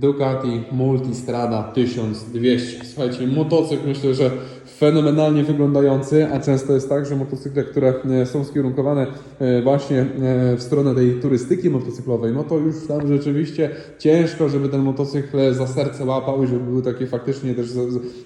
Ducati Multistrada 1200. Słuchajcie, motocykl myślę, że fenomenalnie wyglądający, a często jest tak, że motocykle, które e, są skierunkowane e, właśnie e, w stronę tej turystyki motocyklowej, no to już tam rzeczywiście ciężko, żeby ten motocykl za serce łapał i żeby był taki faktycznie też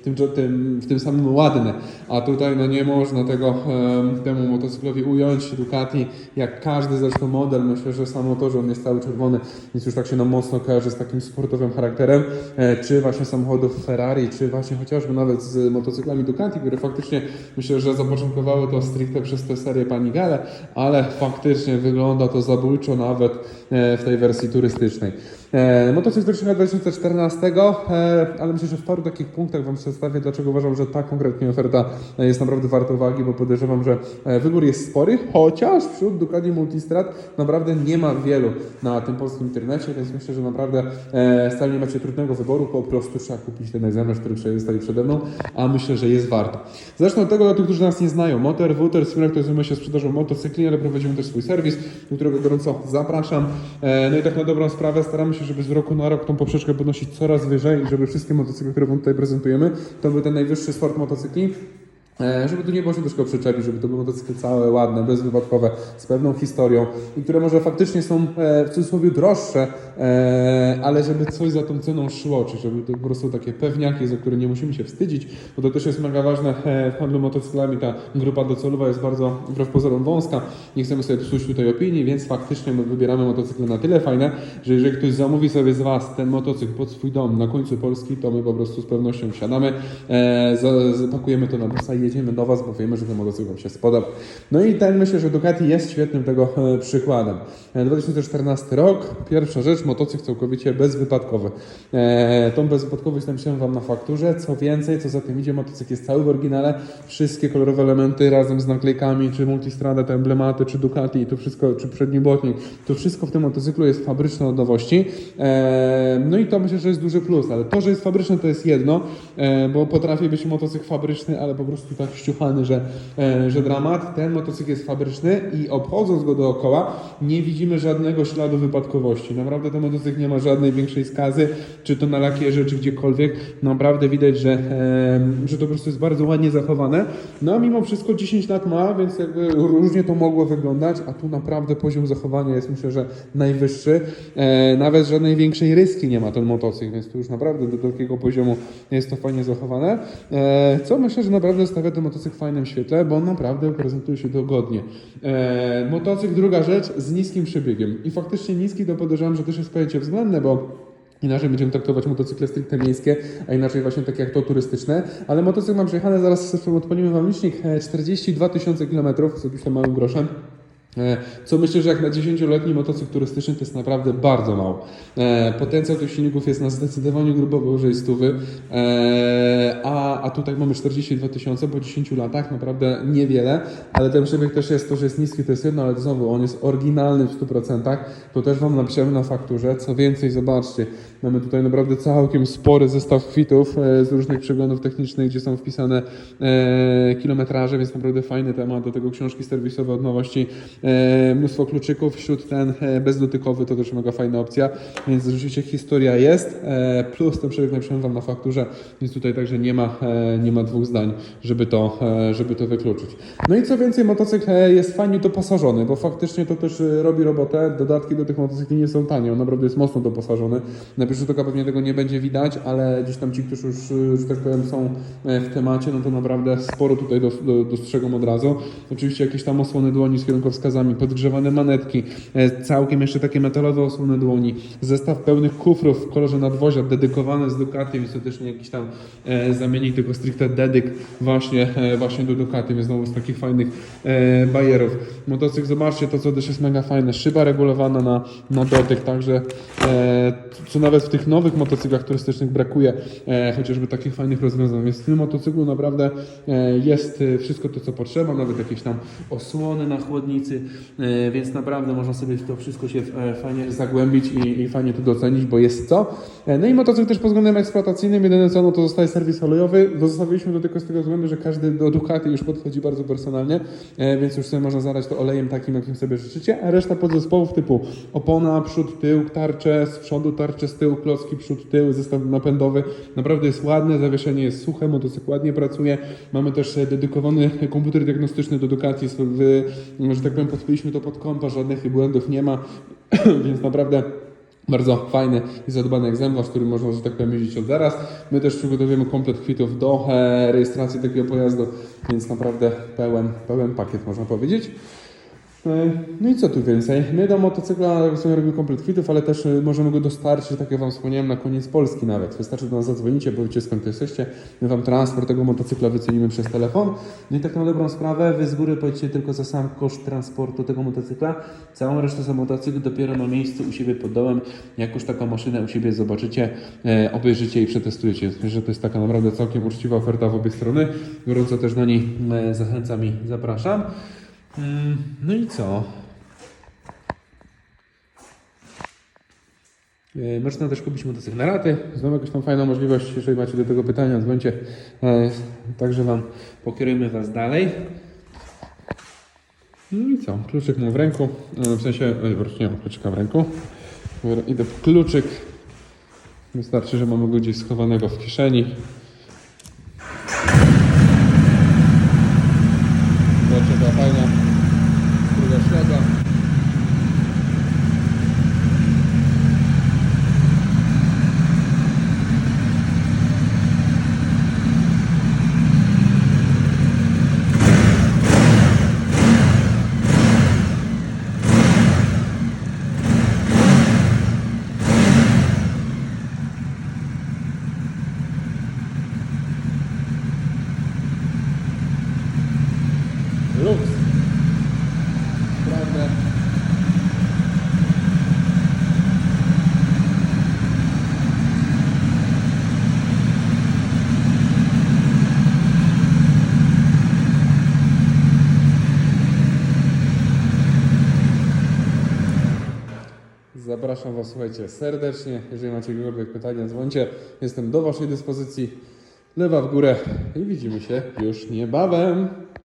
tym, tym, w tym samym ładny. A tutaj no nie można tego em, temu motocyklowi ująć. Ducati, jak każdy zresztą model, myślę, że sam motor, że on jest cały czerwony, więc już tak się nam mocno kojarzy z takim sportowym charakterem, e, czy właśnie samochodów Ferrari, czy właśnie chociażby nawet z motocyklami Ducati, które faktycznie myślę, że zapoczątkowały to stricte przez tę serię Panigale, ale faktycznie wygląda to zabójczo nawet e, w tej wersji turystycznej. E, Motocykl wytrzymał 2014, e, ale myślę, że w paru takich punktach Wam przedstawię, dlaczego uważam, że ta konkretnie oferta e, jest naprawdę warta uwagi, bo podejrzewam, że e, wybór jest spory, chociaż wśród Ducati Multistrad naprawdę nie ma wielu na tym polskim internecie, więc myślę, że naprawdę e, wcale nie macie trudnego wyboru, po prostu trzeba kupić ten egzemplarz, który stoi przede mną, a myślę, że jest warto. Zresztą od tego dla tych, którzy nas nie znają, Motor, Wuter, Smirak, to zajmuje się sprzedażą motocykli, ale prowadzimy też swój serwis, do którego gorąco zapraszam. E, No i tak na dobrą sprawę staramy się, żeby z roku na rok tą poprzeczkę podnosić coraz wyżej i żeby wszystkie motocykle, które Wam tutaj prezentujemy, to był ten najwyższy sport motocykli. E, Żeby tu nie było się troszkę przyczepić, żeby to były motocykle całe, ładne, bezwypadkowe, z pewną historią i które może faktycznie są e, w cudzysłowie droższe, e, ale żeby coś za tą ceną szło, czy żeby to po prostu takie pewniaki, za które nie musimy się wstydzić, bo to też jest mega ważne w handlu motocyklami. Ta grupa docelowa jest bardzo wbrew pozorom wąska, nie chcemy sobie psuć tutaj opinii, więc faktycznie my wybieramy motocykle na tyle fajne, że jeżeli ktoś zamówi sobie z Was ten motocykl pod swój dom na końcu Polski, to my po prostu z pewnością wsiadamy, za- zapakujemy to na busa i jedziemy do Was, bo wiemy, że ten motocykl Wam się spodoba. No i ten myślę, że Ducati jest świetnym tego e, przykładem. E, 2014 rok, pierwsza rzecz, motocykl całkowicie bezwypadkowy. E, tą bezwypadkowość napisałem Wam na fakturze, co więcej, co za tym idzie, motocykl jest cały w oryginale, wszystkie kolorowe elementy razem z naklejkami, czy Multistrada, te emblematy, czy Ducati, i to wszystko, czy przedni błotnik, to wszystko w tym motocyklu jest fabryczne od nowości. E, no i to myślę, że jest duży plus, ale to, że jest fabryczne, to jest jedno, e, bo potrafi być motocykl fabryczny, ale po prostu tak ściuchany, że, e, że dramat. Ten motocykl jest fabryczny i obchodząc go dookoła, nie widzimy żadnego śladu wypadkowości. Naprawdę ten motocykl nie ma żadnej większej skazy, czy to na lakierze, czy gdziekolwiek. Naprawdę widać, że, e, że to po prostu jest bardzo ładnie zachowane. No a mimo wszystko 10 lat ma, więc jakby różnie to mogło wyglądać, a tu naprawdę poziom zachowania jest myślę, że najwyższy. E, nawet żadnej większej ryski nie ma ten motocykl, więc tu już naprawdę do takiego poziomu jest to fajnie zachowane. Co myślę, że naprawdę stawia ten motocykl w fajnym świetle, bo on naprawdę prezentuje się dogodnie. E, motocykl, druga rzecz, z niskim przebiegiem. I faktycznie niski to podejrzewam, że też jest pojęcie względne, bo Inaczej będziemy traktować motocykle stricte miejskie, a inaczej właśnie takie jak to turystyczne. Ale motocykl mam przejechany, zaraz odpalimy Wam licznik, e, 42 tysiące kilometrów z jakimś tam małym groszem. E, Co myślę, że jak na 10-letni motocykl turystyczny to jest naprawdę bardzo mało. E, Potencjał tych silników jest na zdecydowanie grubo powyżej stówy, e, a, a tutaj mamy 42 tysiące po 10 latach, naprawdę niewiele, ale ten przebieg też jest to, że jest niski, to jest jedno, ale znowu on jest oryginalny w 100%, to też Wam napiszemy na fakturze. Co więcej, zobaczcie, mamy tutaj naprawdę całkiem spory zestaw kwitów z różnych przeglądów technicznych, gdzie są wpisane kilometraże, więc naprawdę fajny temat, do tego książki serwisowe od nowości, mnóstwo kluczyków, wśród ten e, bezdotykowy to też mega fajna opcja, więc rzeczywiście historia jest, e, plus ten przebieg napiszemy Wam na fakturze, więc tutaj także nie ma, e, nie ma dwóch zdań, żeby to, e, żeby to wykluczyć. No i co więcej, motocykl e, jest fajnie doposażony, bo faktycznie to też e, robi robotę, dodatki do tych motocykli nie są tanie, on naprawdę jest mocno doposażony, na pierwszy rzut oka pewnie tego nie będzie widać, ale gdzieś tam ci, którzy już, e, że tak powiem, są e, w temacie, no to naprawdę sporo tutaj do, do, dostrzegą od razu. Oczywiście jakieś tam osłony dłoni z kierunkowskazami, podgrzewane manetki, e, całkiem jeszcze takie metalowe osłony dłoni, zestaw pełnych kufrów w kolorze nadwozia, dedykowane z Ducati, więc to też nie jakiś tam e, zamiennik, tylko stricte dedyk właśnie, e, właśnie do Ducati, więc znowu z takich fajnych bajerów. Motocykl, zobaczcie, to co też jest mega fajne, szyba regulowana na, na dotyk, także co nawet w tych nowych motocyklach turystycznych brakuje, chociażby takich fajnych rozwiązań, więc w tym motocyklu naprawdę jest wszystko to, co potrzeba, nawet jakieś tam osłony na chłodnicy, więc naprawdę można sobie to wszystko się e, fajnie zagłębić i, i fajnie tu docenić, bo jest co. E, No i motocykl też pod względem eksploatacyjnym, jedyne co, no to zostaje serwis olejowy. Zostawiliśmy do tego z tego względu, że każdy do Ducati już podchodzi bardzo personalnie, e, więc już sobie można zadać to olejem takim, jakim sobie życzycie, a reszta podzespołów typu opona, przód, tył, tarcze z przodu, tarcze z tyłu, klocki, przód, tył, zestaw napędowy, naprawdę jest ładne, zawieszenie jest suche, motocykl ładnie pracuje. Mamy też e, dedykowany komputer diagnostyczny do Ducati, w, że tak powiem, podpiliśmy to pod kompa, żadnych błędów nie ma, więc naprawdę bardzo fajny i zadbany egzemplarz, który można, że tak powiem, jeździć od zaraz. My też przygotowujemy komplet kwitów do e, rejestracji takiego pojazdu, więc naprawdę pełen, pełen pakiet, można powiedzieć. E, No i co tu więcej? My do motocykla sobie robimy komplet kwitów, ale też e, możemy go dostarczyć, tak jak Wam wspomniałem, na koniec Polski nawet. Wystarczy do nas zadzwonicie, powiecie skąd jesteście, my Wam transport tego motocykla wycenimy przez telefon. No i tak na dobrą sprawę, Wy z góry płacicie tylko za sam koszt transportu tego motocykla. Całą resztę za motocykl dopiero na miejscu u siebie pod dołem, jak już taką maszynę u siebie zobaczycie, e, obejrzycie i przetestujecie. Myślę, że to jest taka naprawdę całkiem uczciwa oferta w obie strony. Gorąco też na niej zachęcam i zapraszam. Mm, No i co? E, Można też kupić motocykl na raty. Znowu jakąś tam fajną możliwość, jeżeli macie do tego pytania, dzwońcie. E, Także Wam pokierujemy Was dalej. No i co? Kluczyk mam w ręku. E, W sensie, nie mam kluczyka w ręku. Idę po kluczyk. Wystarczy, że mamy go gdzieś schowanego w kieszeni. Zobaczcie, ta fajna druga ślada. Zapraszam Was, słuchajcie, serdecznie. Jeżeli macie jakiekolwiek pytania, dzwońcie. Jestem do Waszej dyspozycji. Lewa w górę i widzimy się już niebawem.